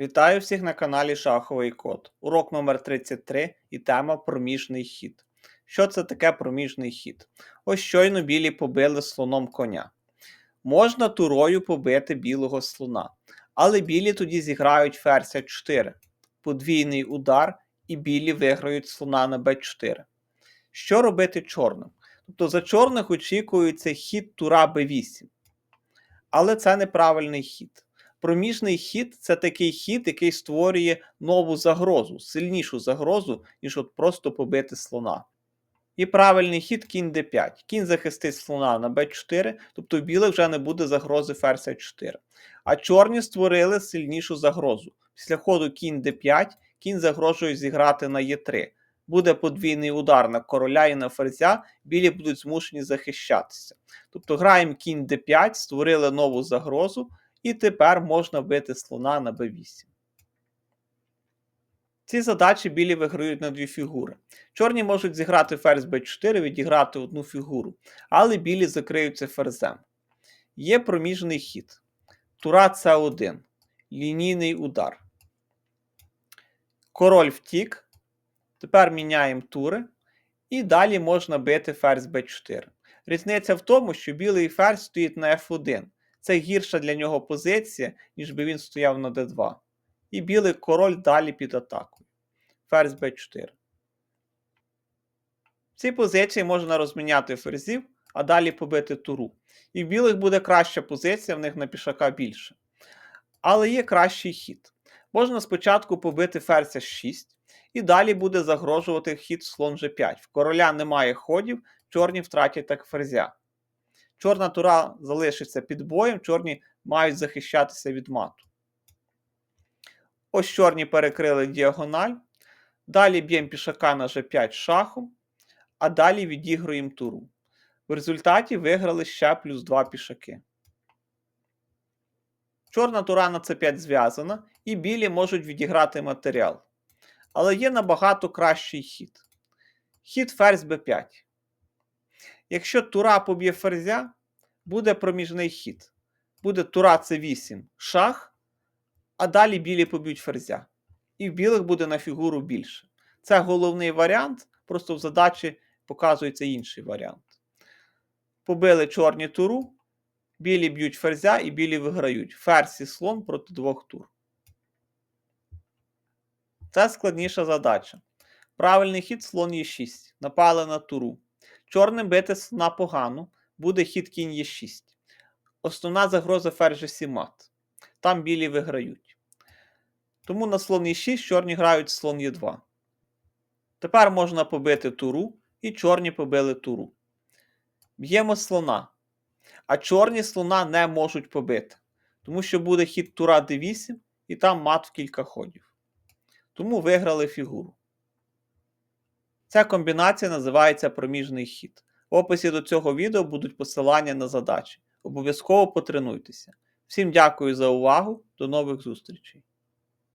Вітаю всіх на каналі Шаховий Код. Урок номер 33 і тема проміжний хід. Що це таке проміжний хід? Ось щойно білі побили слоном коня. Можна турою побити білого слона, але білі тоді зіграють ферзь 4, подвійний удар, і білі виграють слона на b4. Що робити чорним? Тобто за чорних очікується хід тура b8. Але це неправильний хід. Проміжний хід це такий хід, який створює нову загрозу, сильнішу загрозу, ніж от просто побити слона. І правильний хід кінь d5. Кінь захистить слона на b4, тобто в вже не буде загрози ферзь 4. А чорні створили сильнішу загрозу. Після ходу кінь d5, кінь загрожує зіграти на e3. Буде подвійний удар на короля і на ферзя, білі будуть змушені захищатися. Тобто граємо кінь d5, створили нову загрозу, і тепер можна бити слона на b8. Ці задачі білі виграють на дві фігури. Чорні можуть зіграти ферзь b4, відіграти одну фігуру, але білі закриються ферзем. Є проміжний хід. Тура c1. Лінійний удар. Король втік. Тепер міняємо тури. І далі можна бити ферзь b4. Різниця в тому, що білий ферзь стоїть на f1. Це гірша для нього позиція, ніж би він стояв на d2. І білий король далі під атакою. Ферзь b4. В цій позиції можна розміняти ферзів, а далі побити туру. І в білих буде краща позиція, в них на пішака більше. Але є кращий хід. Можна спочатку побити ферзь 6, і далі буде загрожувати хід слон g5. В короля немає ходів, чорні втратять так ферзя. Чорна тура залишиться під боєм, чорні мають захищатися від мату. Ось чорні перекрили діагональ. Далі б'ємо пішака на g5 шахом, а далі відігруємо туру. В результаті виграли ще плюс 2 пішаки. Чорна тура на c5 зв'язана, і білі можуть відіграти матеріал. Але є набагато кращий хід. Хід ферзь b5. Якщо тура поб'є ферзя, буде проміжний хід. Буде тура c8 шах, а далі білі поб'ють ферзя. І в білих буде на фігуру більше. Це головний варіант, просто в задачі показується інший варіант. Побили чорні туру, білі б'ють ферзя і білі виграють. Ферзь і слон проти двох тур. Це складніша задача. Правильний хід слон Е6. Напали на туру. Чорним бити слона погано, буде хід кінь Е6. Основна загроза ферзь 7 мат. Там білі виграють. Тому на слон Е6 чорні грають слон Е2. Тепер можна побити туру, і чорні побили туру. Б'ємо слона. А чорні слона не можуть побити. Тому що буде хід тура d8, і там мат в кілька ходів. Тому виграли фігуру. Ця комбінація називається проміжний хід. В описі до цього відео будуть посилання на задачі. Обов'язково потренуйтеся. Всім дякую за увагу, до нових зустрічей!